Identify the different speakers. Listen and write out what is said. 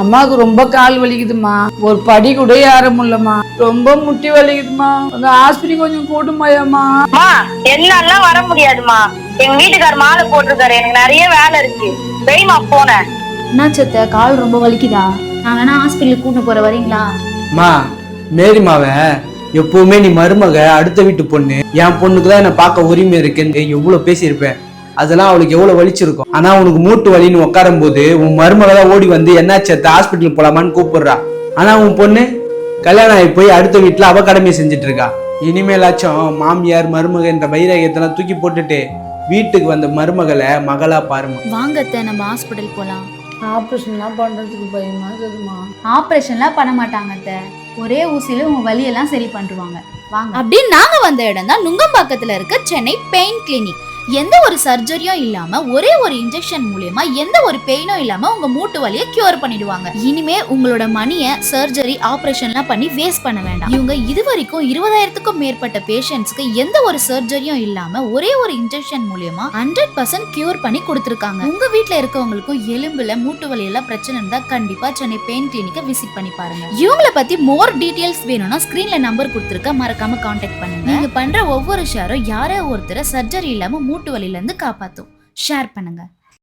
Speaker 1: அம்மாவுக்கு ரொம்ப கால் வலிக்குதுமா ஒரு படி கூட ஏற முடியலம்மா. ரொம்ப முட்டி வலிக்குதுமா அந்த ஆஸ்பத்திரி கொஞ்சம் கூட்டுமாயம்மா
Speaker 2: அம்மா என்னாலாம் வர முடியாதுமா எங்க வீட்டுக்கார் மாலை போட்டிருக்காரு. எனக்கு நிறைய வேலை இருக்கு. வெயிமா போன
Speaker 3: என்னாச்சத்த கால் ரொம்ப வலிக்குதா? நான் வேணா ஹாஸ்பிட்டலுக்கு கூட்டு போற வரீங்களா?
Speaker 4: மா மேரிமாவ எப்பவுமே நீ மருமக அடுத்த வீட்டு பொண்ணு. என் பொண்ணுக்கு தான் என்ன பார்க்க உரிமை இருக்குன்னு எவ்வளவு பேசியிருப்பேன். அதெல்லாம் அவளுக்கு எவ்வளவு வலிச்சிருக்கும். ஆனா உனக்கு மூட்டு வலின்னு உட்காரும் போது உன் மருமக தான் ஓடி வந்து என்னாச்சு ஹாஸ்பிட்டல் போலாமான்னு கூப்பிடுறா. ஆனா உன் பொண்ணு கல்யாணம் ஆகி போய் அடுத்த வீட்டுல அவ கடமையை செஞ்சுட்டு இருக்கா இனிமேலாச்சும் மாமியார் மருமக என்ற வைராகியத்தெல்லாம் தூக்கி போட்டுட்டு வீட்டுக்கு வந்த மருமகளை மகளா பாருமா
Speaker 3: வாங்கத்த நம்ம ஹாஸ்பிட்டல் போலாம்.
Speaker 1: ஆப்ரேஷன்லாம் பண்றதுக்கு பயமா இருக்குதுமா
Speaker 3: ஆப்ரேஷன்லாம் பண்ண மாட்டாங்க அத்தை. ஒரே ஊசியில உங்க வலியெல்லாம் சரி பண்ணிடுவாங்க. வாங்க.
Speaker 5: அப்படின்னு நாங்க வந்த இடம் தான் நுங்கம்பாக்கத்துல இருக்க சென்னை பெயின் கிளினிக். எந்த ஒரு சர்ஜரியும் இல்லாம ஒரே ஒரு இன்ஜெக்ஷன் மூலியமா எந்த ஒரு பெயினும் இல்லாம உங்க மூட்டு வலியை கியூர் பண்ணிடுவாங்க. இனிமே உங்களோட மணிய சர்ஜரி ஆபரேஷன்லாம் பண்ணி வேஸ்ட் பண்ண வேண்டாம். இவங்க இது வரைக்கும் இருபதாயிரத்துக்கும் மேற்பட்ட பேஷண்ட்ஸ்க்கு எந்த ஒரு சர்ஜரியும் இல்லாம ஒரே ஒரு இன்ஜெக்ஷன் மூலியமா ஹண்ட்ரட் பர்சன்ட் கியூர் பண்ணி கொடுத்துருக்காங்க. உங்க வீட்ல இருக்கவங்களுக்கும் எலும்புல மூட்டு வலியெல்லாம் பிரச்சனை இருந்தா கண்டிப்பா சென்னை பெயின் கிளினிக்கை விசிட் பண்ணி பாருங்க. இவங்கள பத்தி மோர் டீடைல்ஸ் வேணும்னா ஸ்கிரீன்ல நம்பர் கொடுத்துருக்க மறக்காம காண்டாக்ட் பண்ணுங்க. நீங்க பண்ற ஒவ்வொரு ஷேரும் யாரோ ஒருத்தர் சர்ஜரி இல்லாம மூட்டு வலியிலேருந்து காப்பாற்றும் ஷேர் பண்ணுங்கள்